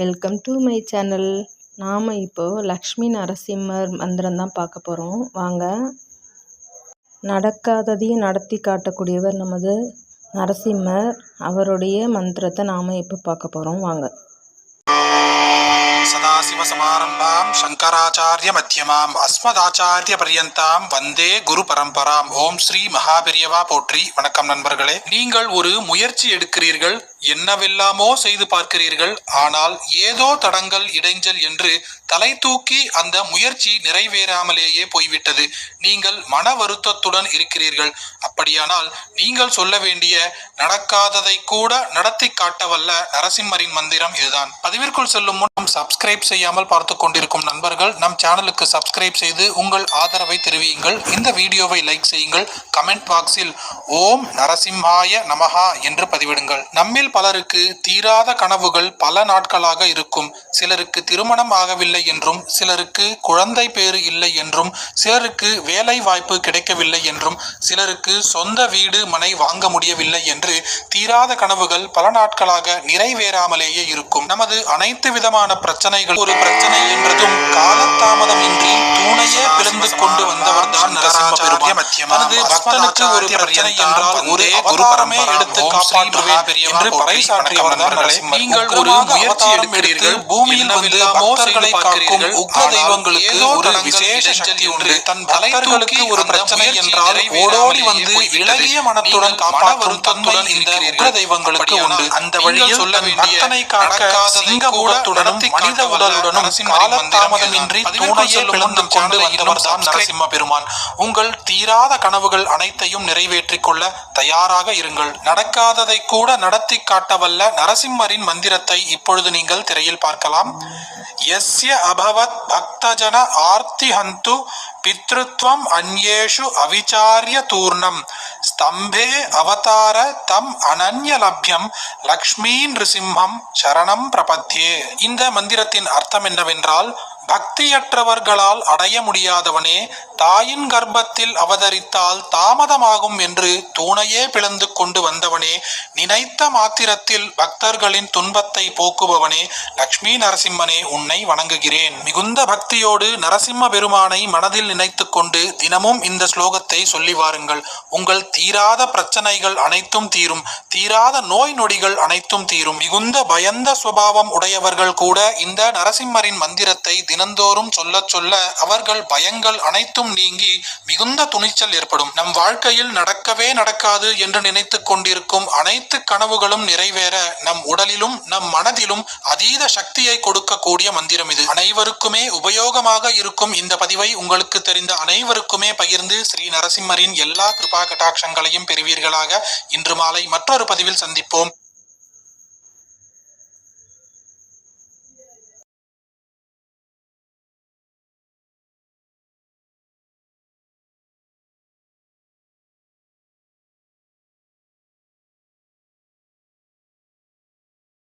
Welcome to my channel நாம் இப்போது லக்ஷ்மி நரசிம்மர் மந்திரம் தான் பார்க்க போகிறோம் வாங்க. நடக்காததையும் நடத்தி காட்டக்கூடியவர் நமது நரசிம்மர். அவருடைய மந்திரத்தை நாம் இப்போ பார்க்க போகிறோம் வாங்க. சதாசிவசமாரம்பாம் சங்கராச்சாரிய மத்தியமாம் அஸ்மதாச்சாரிய பரியந்தாம் வந்தே குரு பரம்பராம். ஓம் ஸ்ரீ மகாபெரியவா போற்றி. வணக்கம் நண்பர்களே. நீங்கள் ஒரு முயற்சி எடுக்கிறீர்கள். என்னவெல்லாமோ செய்து பார்க்கிறீர்கள். ஆனால் ஏதோ தடங்கள் இடைஞ்சல் என்று தலை தூக்கி அந்த முயற்சி நிறைவேறாமலேயே போய்விட்டது. நீங்கள் மன வருத்தத்துடன் இருக்கிறீர்கள். அப்படியானால் நீங்கள் சொல்ல வேண்டிய நடக்காததை கூட நடத்தி காட்டவல்ல நரசிம்மரின் மந்திரம் இதுதான். பதிவிற்குள் செல்லும் முன் சப்ஸ்கிரைப் செய்யாமல் பார்த்து கொண்டிருக்கும் நண்பர்கள் நம் சேனலுக்கு சப்ஸ்கிரைப் செய்து உங்கள் ஆதரவை தெரிவியுங்கள். இந்த வீடியோவை லைக் செய்யுங்கள். கமெண்ட் பாக்ஸில் ஓம் நரசிம்ஹாய நமஹா என்று பதிவிடுங்கள். நம்மில் பலருக்கு தீராத கனவுகள் பல நாட்களாக இருக்கும். சிலருக்கு திருமணம் ஆகவில்லை என்றும் சிலருக்கு குழந்தை பேறு இல்லை என்றும் சிலருக்கு வேலை வாய்ப்பு கிடைக்கவில்லை என்றும் சிலருக்கு சொந்த வீடு மனை வாங்க முடியவில்லை என்று தீராத கனவுகள் பல நாட்களாக நிறைவேறாமலேயே இருக்கும். நமது அனைத்து விதமான பிரச்சனைகள் ஒரு பிரச்சனை என்றதும் காலத்தால் தனது பக்தனுக்கு ஒரு பிரச்சனை என்றால் ஒரே அவதாரமே எடுத்து காப்பாற்றுவேன் என்று பறைசாற்றியவர் தான் நரசிம்மர் நீங்கள் ஒரு முயற்சி எடுக்கிறீர்கள் பூமியில் வந்து பக்தர்களை காக்கும் உக்ர தெய்வங்களுக்கு ஒரு விசேஷ சக்தி உண்டு. தன் பக்தர்களுக்கு ஒரு பிரச்சனை என்றால் ஓடோடி வந்து இளகிய மனத்துடன் காப்பாற்றும் தன்மை இந்த உக்ர தெய்வங்களுக்கு உண்டு. அந்த வழியில் சொல்ல பக்தனை காக்க சிங்க முகத்துடனும் மனித உடலுடனும் காலதாமதமின்றி தூணையே பிளந்து கொண்டு வந்தவர் தான் நரசிம்ம பெருமான். உங்கள் தீராத கனவுகள் அனைத்தையும் நிறைவேற்றிக் கொள்ள தயாராக இருங்கள். நடக்காததை கூட நடத்தி காட்டவல்ல நரசிம்மரின் மந்திரத்தை இப்பொழுது நீங்கள் திரையில் பார்க்கலாம். எஸ்ய அபவத் பக்தஜன ஆர்த்தி ஹந்து பித்ருத்வம் அந்யேஷு அவிச்சாரிய தூர்ணம். ஸ்தம்பே அவதார தம் அனன்யலபியம் லக்ஷ்மீ நிருசிம்மம் சரணம் பிரபத்தியே இந்த மந்திரத்தின் அர்த்தம் என்னவென்றால் பக்தியற்றவர்களால் அடைய முடியாதவனே தாயின் கர்ப்பத்தில் அவதரித்தால் தாமதமாகும் என்று தூணையே பிளந்து கொண்டு வந்தவனே நினைத்த மாத்திரத்தில் பக்தர்களின் துன்பத்தை போக்குபவனே லக்ஷ்மி நரசிம்மனே உன்னை வணங்குகிறேன். மிகுந்த பக்தியோடு நரசிம்ம பெருமானை மனதில் நினைத்து கொண்டு தினமும் இந்த ஸ்லோகத்தை சொல்லி வாருங்கள். உங்கள் தீராத பிரச்சனைகள் அனைத்தும் தீரும். தீராத நோய் நொடிகள் அனைத்தும் தீரும். மிகுந்த பயந்த சுபாவம் உடையவர்கள் கூட இந்த நரசிம்மரின் மந்திரத்தை தினந்தோறும் சொல்ல சொல்ல அவர்கள் பயங்கள் அனைத்தும் நீங்கி மிகுந்த துணிச்சல் ஏற்படும். நம் வாழ்க்கையில் நடக்கவே நடக்காது என்று நினைத்து கொண்டிருக்கும் அனைத்து கனவுகளும் நிறைவேற நம் உடலிலும் நம் மனதிலும் அதீத சக்தியை கொடுக்கக்கூடிய மந்திரம் இது. அனைவருக்குமே உபயோகமாக இருக்கும் இந்த பதிவை உங்களுக்கு தெரிந்த அனைவருக்குமே பகிர்ந்து ஸ்ரீ நரசிம்மரின் எல்லா கிருபா கட்டாட்சங்களையும் பெறுவீர்களாக. இன்று மாலை மற்றொரு பதிவில் சந்திப்போம்.